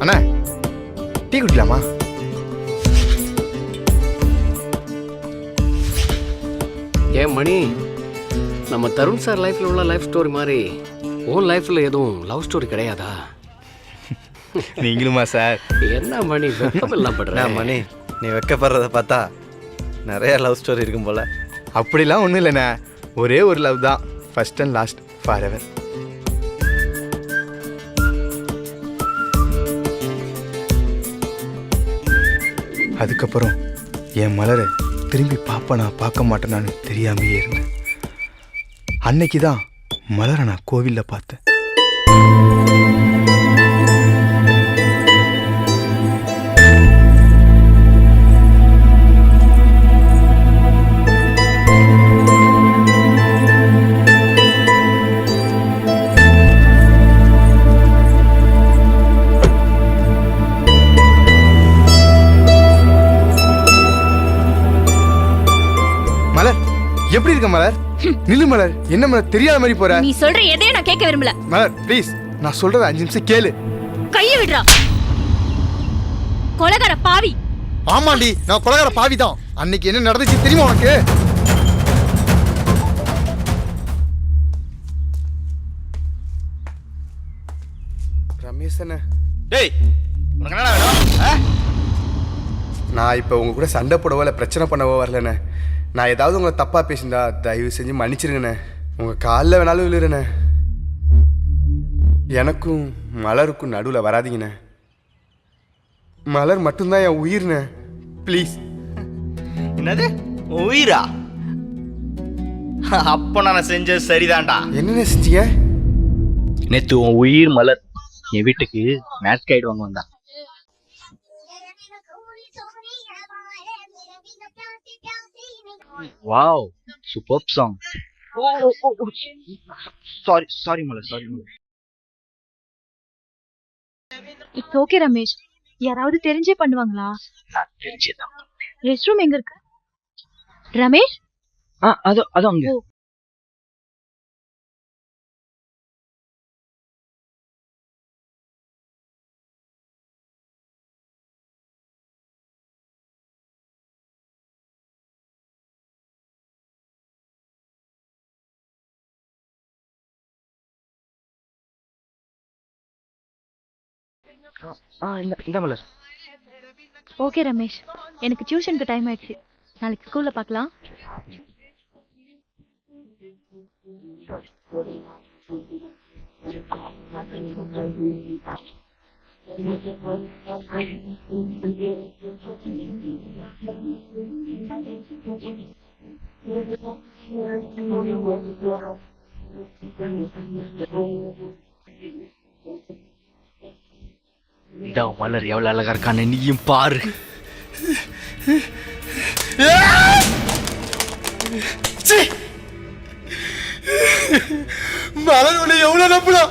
அண்ணா tea குடிக்கலாமா? ஏன் மணி நம்ம Tarun sir லைஃப்ல உள்ள லைஃப் ஸ்டோரி மாதிரி உன் லைஃப்ல எதுவும் லவ் ஸ்டோரி கிடையாதா? நீங்களுமா சார்? என்ன மணி வெப்பமெல்லாம் படுற? மணி நீ வெக்கப்படுறத பார்த்தா நிறைய லவ் ஸ்டோரி இருக்கும் போல. அப்படிலாம் ஒன்றும் இல்லைண்ணே. ஒரே ஒரு லவ் தான். First and last for ever அதுக்கப்புறம் என் மலரை திரும்பி பார்ப்பனா பார்க்க மாட்டேனான்னு தெரியாமையே இருந்தேன். அன்னைக்கு தான் மலரை நான் கோவிலில் பார்த்தேன். எப்படி இருக்க மலர்? நில்லு மலர் என்ன மலர் தெரியாத மாதிரி போற? நீ சொல்ற எதையும் நான் கேட்க விரும்பல. மலர் ப்ளீஸ் நான் சொல்றத அஞ்சு நிமிஷம் கேளு. கைய விடுறா. கொலகார பாவி. ஆமாண்டி நான் கொலகார பாவி தான் அன்னைக்கு என்ன நடந்துச்சு தெரியுமா உனக்கு? ரமேஷ் அண்ணே டேய் உனக்கு என்னடா வேணும்? ஆ? நான் இப்போ உங்க கூட சண்டை போடவோ இல்லை பிரச்சனை பண்ணவோ வரலண்ணே. நான் ஏதாவது உங்களை தப்பாக பேசியிருந்தா தயவு செஞ்சு மன்னிச்சிருங்கண்ணே. உங்கள் காலில் வேணாலும் விழுறேண்ணே. எனக்கும் மலருக்கும் நடுவில் வராதீங்கண்ணே. மலர் மட்டும்தான் என் உயிர்ண்ணே. ப்ளீஸ் என்னது? உயிரா? அப்போ நான் செஞ்சது சரிதான்டா. என்னென்ன செஞ்சீங்க? நேத்து உன் உயிர் மலர் என் வீட்டுக்கு மேட்ச் கைடு வாங்க வந்தா. Wow super song sorry sorry Malar sorry Malar it's okay Ramesh யாராவது தெரிஞ்சே பண்ணுவாங்களா? ரெஸ்ட் ரூம் எங்க இருக்கு? ரமேஷ் ஆ அது அது அங்க. இந்த மலர். ஓகே ரமேஷ் எனக்கு டியூஷனுக்கு டைம் ஆயிடுச்சு. நாளைக்கு ஸ்கூல்ல பார்க்கலாம். இந்த மலர் எவ்வளவு அழகா இருக்கான்னு நீயும் பாரு. மலர் உன்னை எவ்வளோ நம்புடா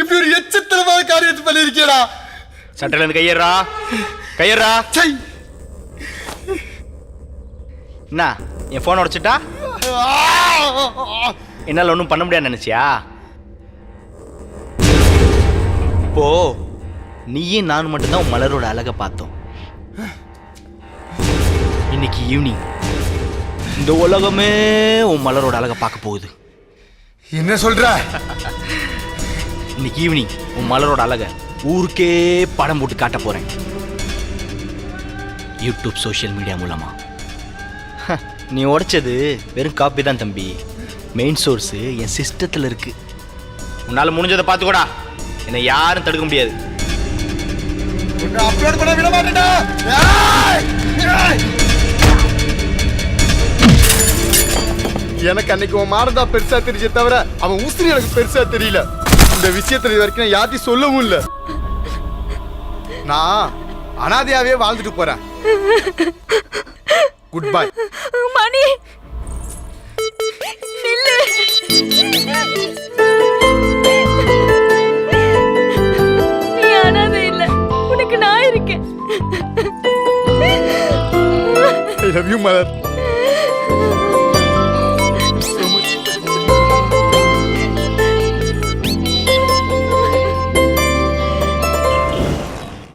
இப்படி ஒரு எச்சத்தனமான காரியத்தை பண்ணியிருக்கேடா சட்டையில இருந்து கையேறா. கையேறா. சை என்ன என் போன் உடைச்சிட்டா? என்னால ஒன்றும் பண்ண முடியாது நினைச்சியா? இப்போ நீயும் நானும் மட்டும்தான் உன் மலரோட அழகை பார்த்தோம். இன்னைக்கு ஈவினிங் இந்த உலகமே உன் மலரோட அழகை பார்க்க போகுது. என்ன சொல்ற? இன்னைக்கு ஈவினிங் உன் மலரோட அழகை ஊருக்கே படம் போட்டு காட்ட போறேன். யூடியூப் சோஷியல் மீடியா மூலமா. நீ உடைச்சது வெறும் காப்பி தான் தம்பி. மெயின் சோர்ஸ் என் சிஸ்டத்தில் இருக்கு. உன்னால முடிஞ்சதை பார்த்துக்கூடா. என்னை யாரும் தடுக்க முடியாது. அப்லோட் பண்ண விட மாட்டேன்டா. எனக்கு அன்னைக்கு உன் மாறதா பெருசா தெரிஞ்ச தவிர அவன் உசிரி எனக்கு பெருசா தெரியல. இந்த விஷயத்துல இது வரைக்கும் நான் சொல்லவும் இல்லை. நான் அனாதையாவே வாழ்ந்துட்டு போறேன். Good bye Mani. நில்லு ஐ லவ் யூ மலர்